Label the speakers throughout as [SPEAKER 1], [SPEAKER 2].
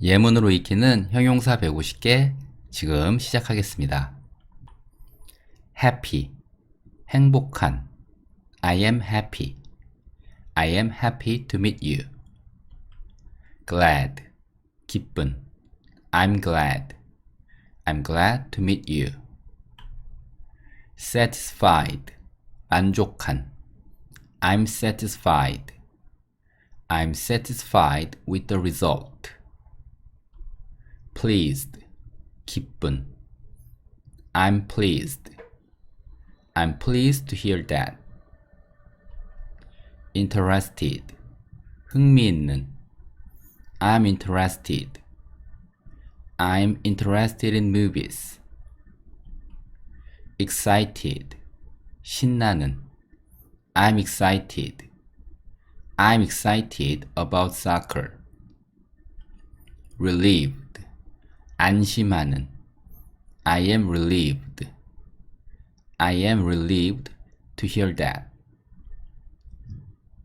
[SPEAKER 1] 예문으로 익히는 형용사 150개 지금 시작하겠습니다. happy 행복한 I am happy I am happy to meet you. glad 기쁜 I'm glad I'm glad to meet you. satisfied 만족한 I'm satisfied I'm satisfied with the result. pleased 기쁜 I'm pleased I'm pleased to hear that. interested 흥미있는 I'm interested I'm interested in movies. excited 신나는 I'm excited I'm excited about soccer. relieved 안심하는 I am relieved. I am relieved to hear that.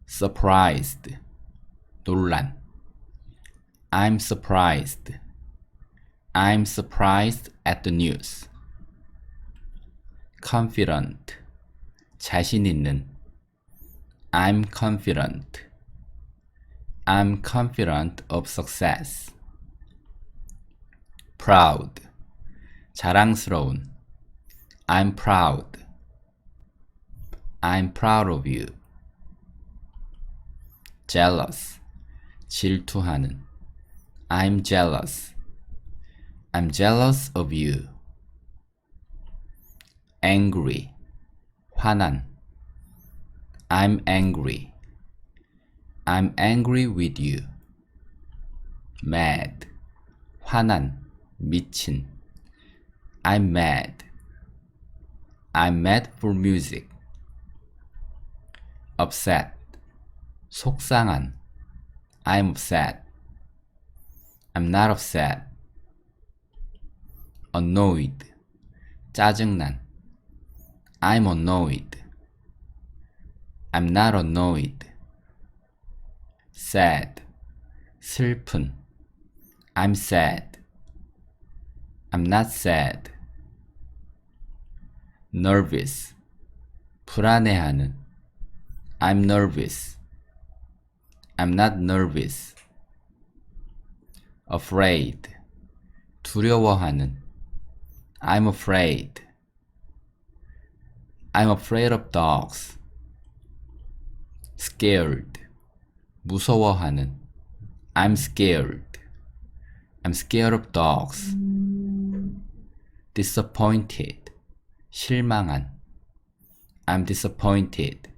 [SPEAKER 1] surprised 놀란 I'm surprised. I'm surprised at the news. confident 자신 있는 I'm confident. I'm confident of success. proud 자랑스러운 I'm proud. I'm proud of you. jealous 질투하는 I'm jealous. I'm jealous of you. angry 화난 I'm angry. I'm angry with you. mad 화난 미친 I'm mad. I'm mad for music. upset 속상한 I'm upset. I'm not upset. annoyed 짜증난 I'm annoyed. I'm not annoyed. sad 슬픈 I'm sad. I'm not sad. nervous 불안해하는 I'm nervous. I'm not nervous. afraid 두려워하는 I'm afraid. I'm afraid of dogs. scared 무서워하는 I'm scared. I'm scared of dogs. disappointed 실망한 I'm disappointed.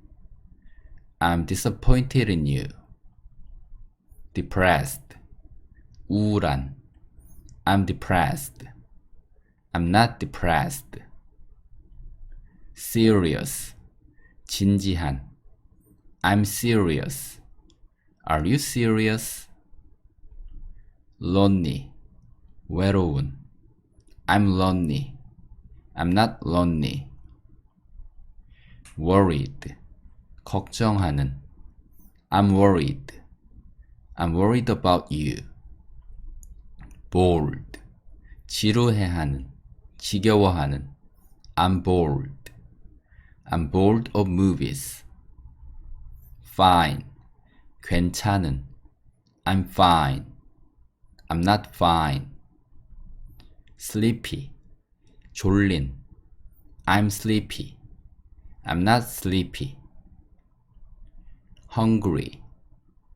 [SPEAKER 1] I'm disappointed in you. depressed 우울한 I'm depressed. I'm not depressed. serious 진지한 I'm serious. Are you serious? lonely 외로운 I'm lonely. I'm not lonely. worried 걱정하는 I'm worried. I'm worried about you. bored 지루해하는 지겨워하는 I'm bored. I'm bored of movies. fine 괜찮은 I'm fine. I'm not fine. sleepy 졸린 I'm sleepy. I'm not sleepy. hungry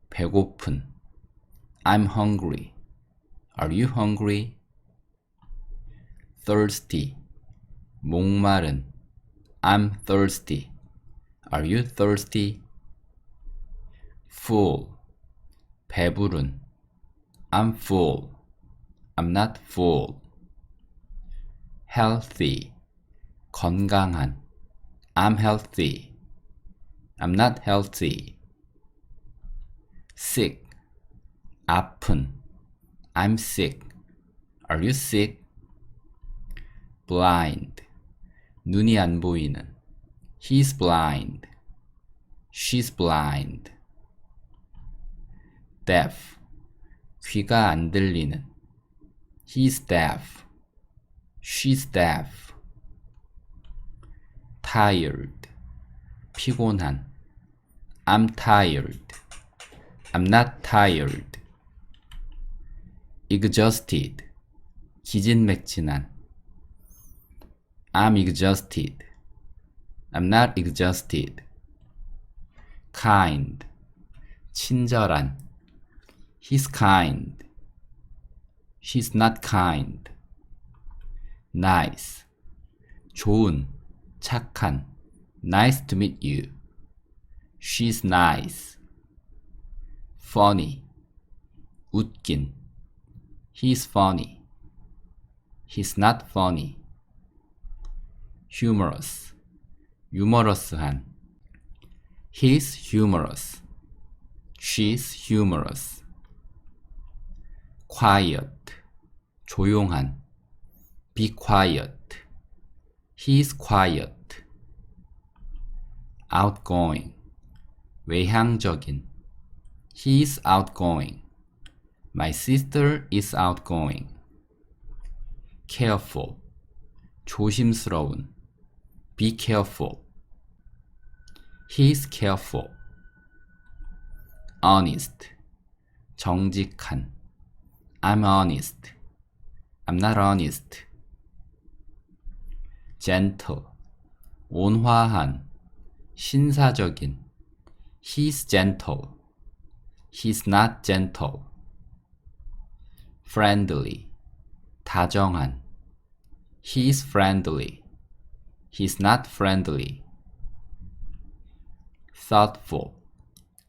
[SPEAKER 1] 배고픈 I'm hungry. Are you hungry? thirsty 목마른 I'm thirsty. Are you thirsty? full 배부른 I'm full. I'm not full. healthy 건강한 I'm healthy. I'm not healthy. sick 아픈 I'm sick. Are you sick? blind 눈이 안 보이는 He's blind. She's blind. deaf 귀가 안 들리는 He's deaf. She's deaf. tired. 피곤한 I'm tired. I'm not tired. exhausted. 기진맥진한 I'm exhausted. I'm not exhausted. kind. 친절한 He's kind. She's not kind. nice. 좋은, 착한. Nice to meet you. She's nice. funny. 웃긴. He's funny. He's not funny. humorous. 유머러스한. He's humorous. She's humorous. quiet. 조용한. Be quiet. He's quiet. outgoing. 외향적인. He's outgoing. My sister is outgoing. careful. 조심스러운. Be careful. He's careful. honest. 정직한. I'm honest. I'm not honest. gentle. 온화한. 신사적인. He's gentle. He's not gentle. friendly. 다정한. He's friendly. He's not friendly. thoughtful.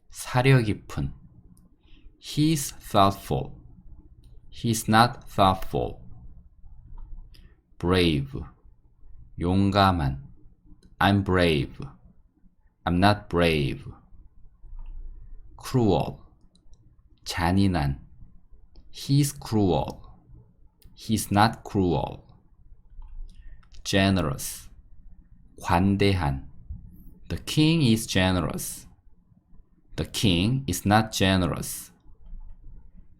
[SPEAKER 1] 사려 깊은. He's thoughtful. He's not thoughtful. brave. 용감한. I'm brave. I'm not brave. cruel. 잔인한. He's cruel. He's not cruel. generous. 관대한. The king is generous. The king is not generous.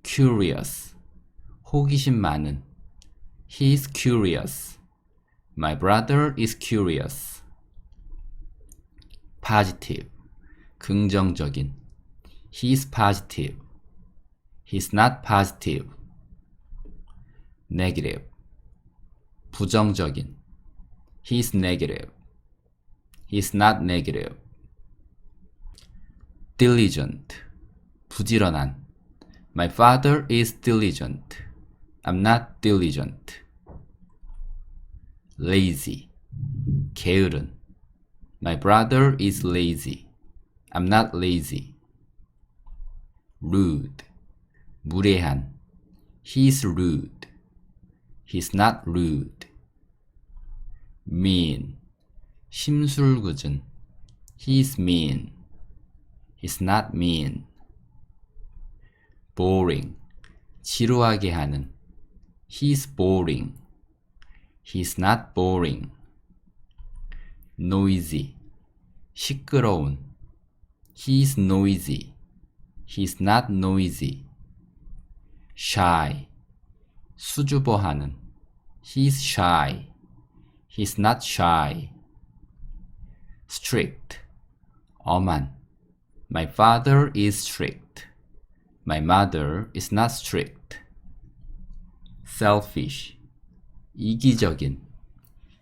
[SPEAKER 1] curious. 호기심 많은. He is curious. My brother is curious. positive. 긍정적인. He is positive. He's not positive. negative. 부정적인. He's negative. He's not negative. diligent. 부지런한. My father is diligent. I'm not diligent. lazy. 게으른. My brother is lazy. I'm not lazy. rude. 무례한. He's rude. He's not rude. mean. 심술궂은. He's mean. He's not mean. boring. 지루하게 하는. He's boring. He's not boring. noisy. 시끄러운. He's noisy. He's not noisy. shy. 수줍어하는. He's shy. He's not shy. strict. 엄한. My father is strict. My mother is not strict. selfish. 이기적인.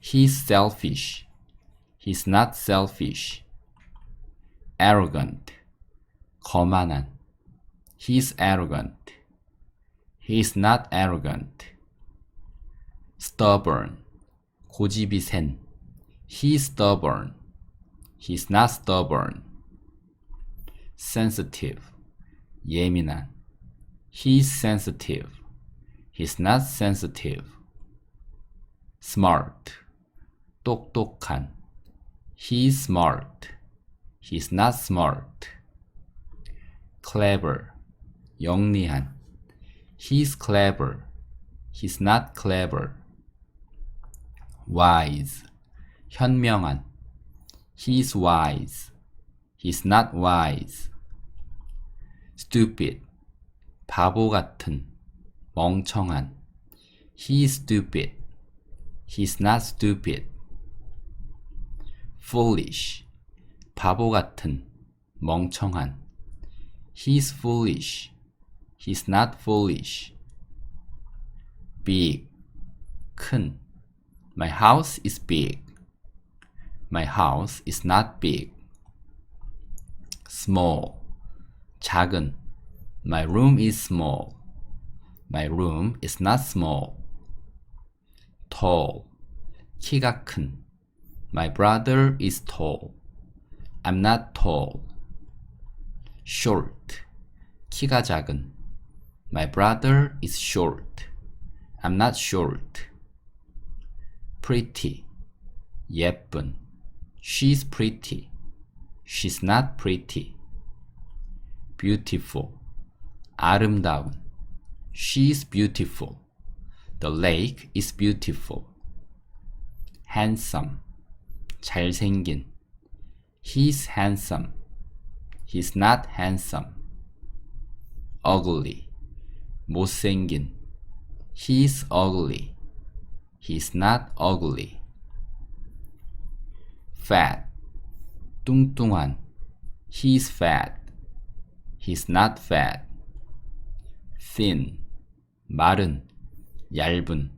[SPEAKER 1] He's selfish. He's not selfish. arrogant. 거만한. He's arrogant. He's not arrogant. stubborn. 고집이 센. He's stubborn. He's not stubborn. sensitive. 예민한. He's sensitive. He's not sensitive. smart. 똑똑한. He's smart. He's not smart. clever. 영리한. He's clever. He's not clever. wise. 현명한. He's wise. He's not wise. stupid. 바보 같은, 멍청한. He is stupid. He's not stupid. foolish. 바보 같은, 멍청한. He's foolish. He's not foolish. big. 큰. My house is big. My house is not big. small. 작은. My room is small. My room is not small. tall. 키가 큰. My brother is tall. I'm not tall. short. 키가 작은. My brother is short. I'm not short. pretty. 예쁜. She's pretty. She's not pretty. beautiful. 아름다운. She's beautiful. The lake is beautiful. handsome. 잘생긴. He's handsome. He's not handsome. ugly. 못생긴. He's ugly. He's not ugly. fat. 뚱뚱한. He's fat. He's not fat. thin. 마른. 얇은.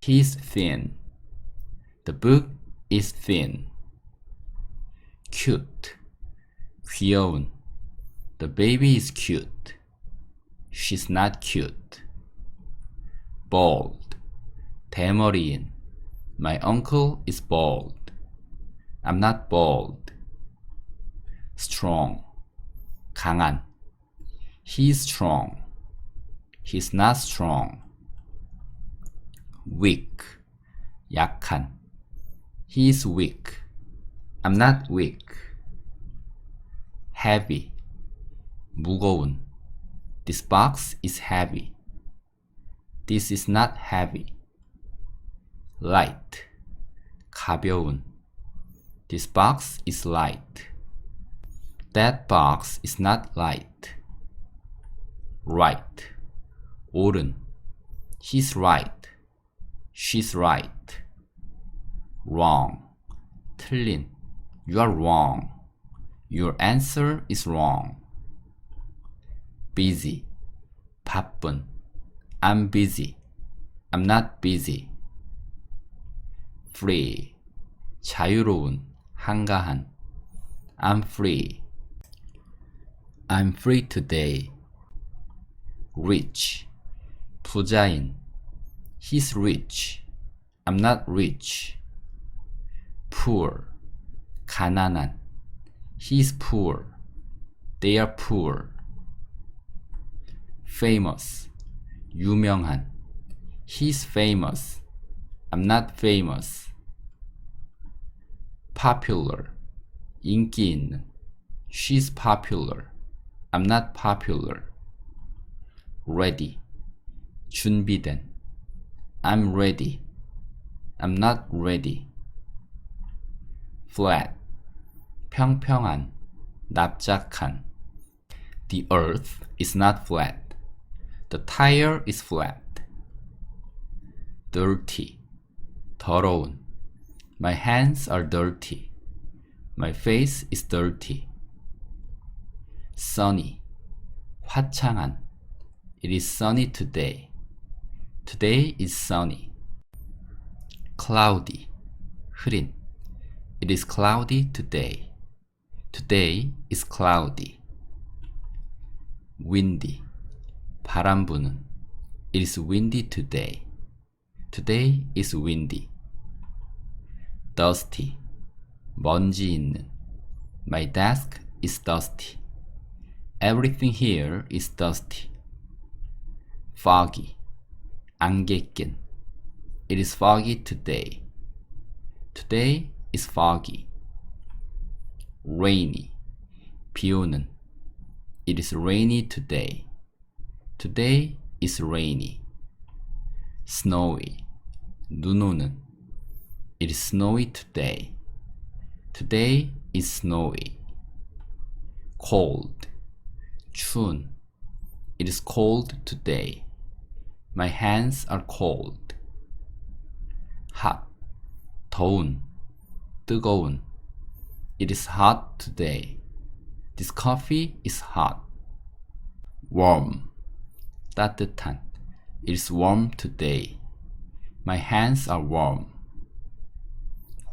[SPEAKER 1] He's thin. The book is thin. cute. 귀여운. The baby is cute. She's not cute. bald. 대머리인. My uncle is bald. I'm not bald. strong. 강한. He's strong. He's not strong. weak. 약한. He's weak. I'm not weak. heavy. 무거운. This box is heavy. This is not heavy. light. 가벼운. This box is light. That box is not light. right. 옳은. He's right. She's right. wrong. 틀린. You are wrong. Your answer is wrong. busy. 바쁜. I'm busy. I'm not busy. free. 자유로운, 한가한. I'm free. I'm free today. rich. 부자인. He's rich. I'm not rich. poor. 가난한. He's poor. They are poor. famous. 유명한. He's famous. I'm not famous. popular. 인기 있는. She's popular. I'm not popular. ready. 준비된. I'm ready. I'm not ready. flat. 평평한. 납작한. The earth is not flat. The tire is flat. dirty. 더러운. My hands are dirty. My face is dirty. sunny. 화창한. It is sunny today. Today is sunny. cloudy. 흐린. It is cloudy today. Today is cloudy. windy. 바람 부는. It is windy today. Today is windy. dusty. 먼지 있는. My desk is dusty. Everything here is dusty. foggy. 안개 낀. It is foggy today. Today is foggy. rainy. 비 오는. It is rainy today. Today is rainy. snowy. 눈 오는. It is snowy today. Today is snowy. cold. 추운. It is cold today. My hands are cold. hot, 더운, 뜨거운. It is hot today. This coffee is hot. warm, 따뜻한. It is warm today. My hands are warm.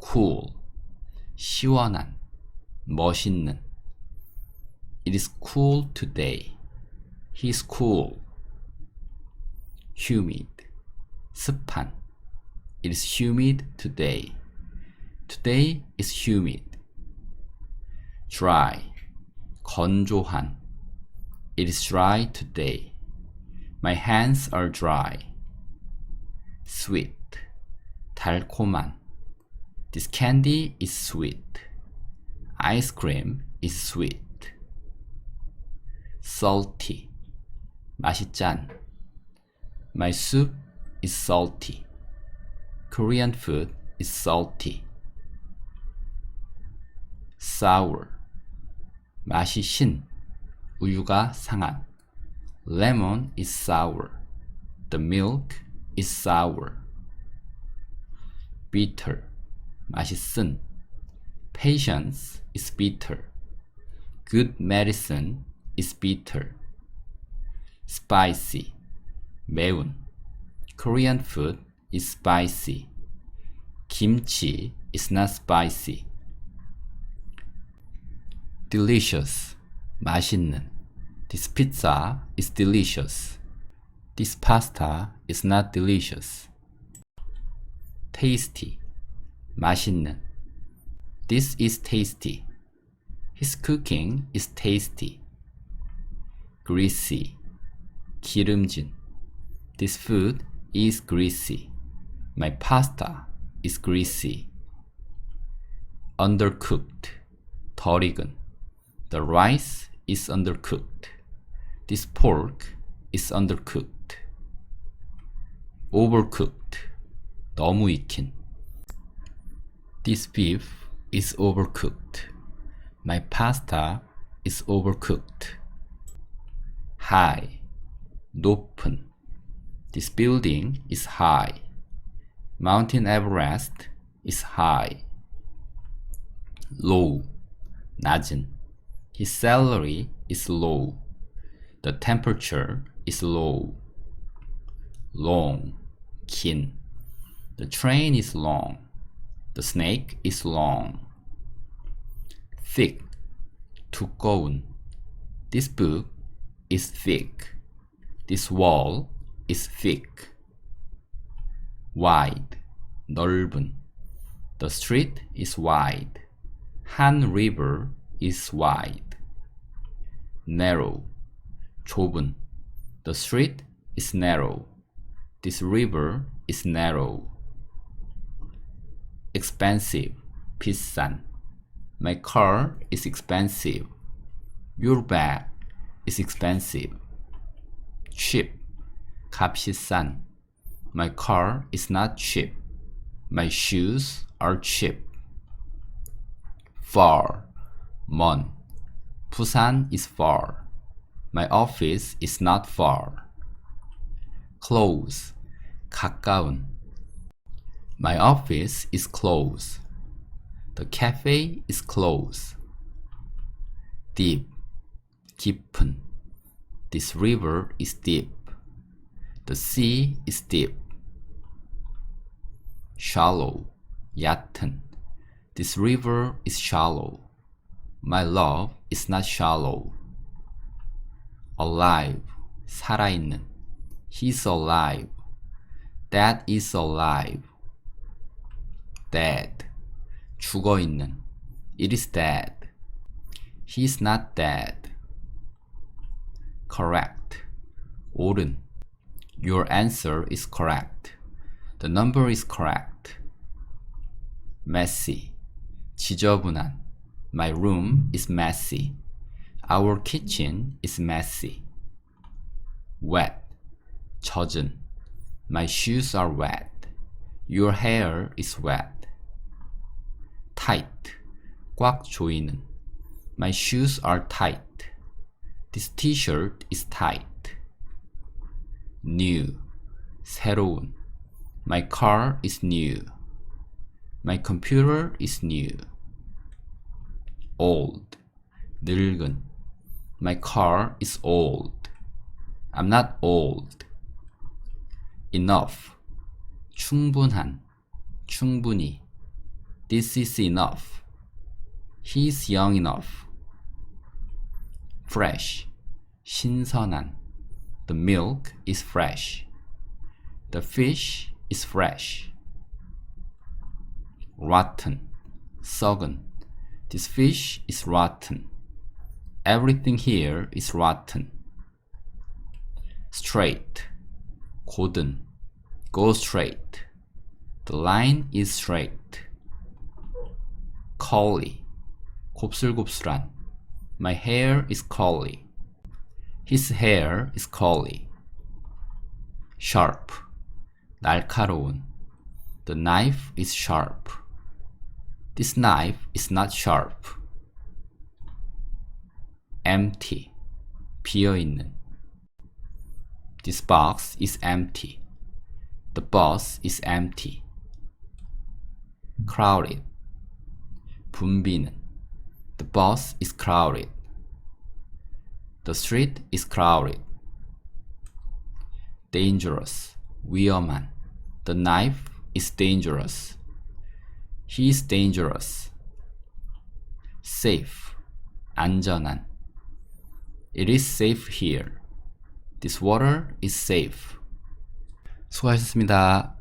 [SPEAKER 1] cool, 시원한, 멋있는. It is cool today. He is cool. humid, 습한. It is humid today. Today is humid. dry, 건조한. It is dry today. My hands are dry. sweet, 달콤한. This candy is sweet. Ice cream is sweet. salty, 맛이 짠. My soup is salty. Korean food is salty. sour, 맛이 신, 우유가 상한. Lemon is sour. The milk is sour. bitter, 맛이 쓴. Patience is bitter. Good medicine is bitter. Spicy, 매운. Korean food is spicy. Kimchi is not spicy. Delicious, 맛있는. This pizza is delicious. This pasta is not delicious. Tasty, 맛있는. This is tasty. His cooking is tasty. Greasy, 기름진. This food is greasy. My pasta is greasy. Undercooked, 덜 익은. The rice is undercooked. This pork is undercooked. Overcooked, 너무 익힌. This beef is overcooked. My pasta is overcooked. High, 높은. This building is high. Mountain Everest is high. Low, 낮은. His salary is low. The temperature is low. Long, 긴. The train is long. The snake is long. Thick, 두꺼운. This book is thick. This wall is thick. Wide, 넓은. The street is wide. Han River is wide. Narrow, 좁은. The street is narrow. This river is narrow. Expensive, 비싼. My car is expensive. Your bag is expensive. Cheap, 값이 싼. My car is not cheap. My shoes are cheap. Far, 먼. Busan is far. My office is not far. Close, 가까운. My office is close. The cafe is close. Deep, 깊은. This river is deep. The sea is deep. Shallow, 얕은. This river is shallow. My love is not shallow. Alive, 살아있는. He's alive. That is alive. Dead, 죽어있는. It is dead. He's not dead. Correct, 옳은. Your answer is correct. The number is correct. Messy, 지저분한. My room is messy. Our kitchen is messy. Wet, 젖은. My shoes are wet. Your hair is wet. Tight, 꽉 조이는. My shoes are tight. This t-shirt is tight. new, 새로운. My car is new. My computer is new. old, 늙은. My car is old. I'm not old. enough, 충분한, 충분히. This is enough. He's young enough. fresh, 신선한. The milk is fresh. The fish is fresh. rotten, 썩은. This fish is rotten. Everything here is rotten. straight, 고든. Go straight. The line is straight. curly, 곱슬곱슬한. My hair is curly. His hair is curly. sharp, 날카로운. The knife is sharp. This knife is not sharp. empty, 비어있는. This box is empty. The bus is empty. crowded, 붐비는. The bus is crowded. The street is crowded. dangerous, 위험한. The knife is dangerous. He is dangerous. safe, 안전한. It is safe here. This water is safe. 수고하셨습니다.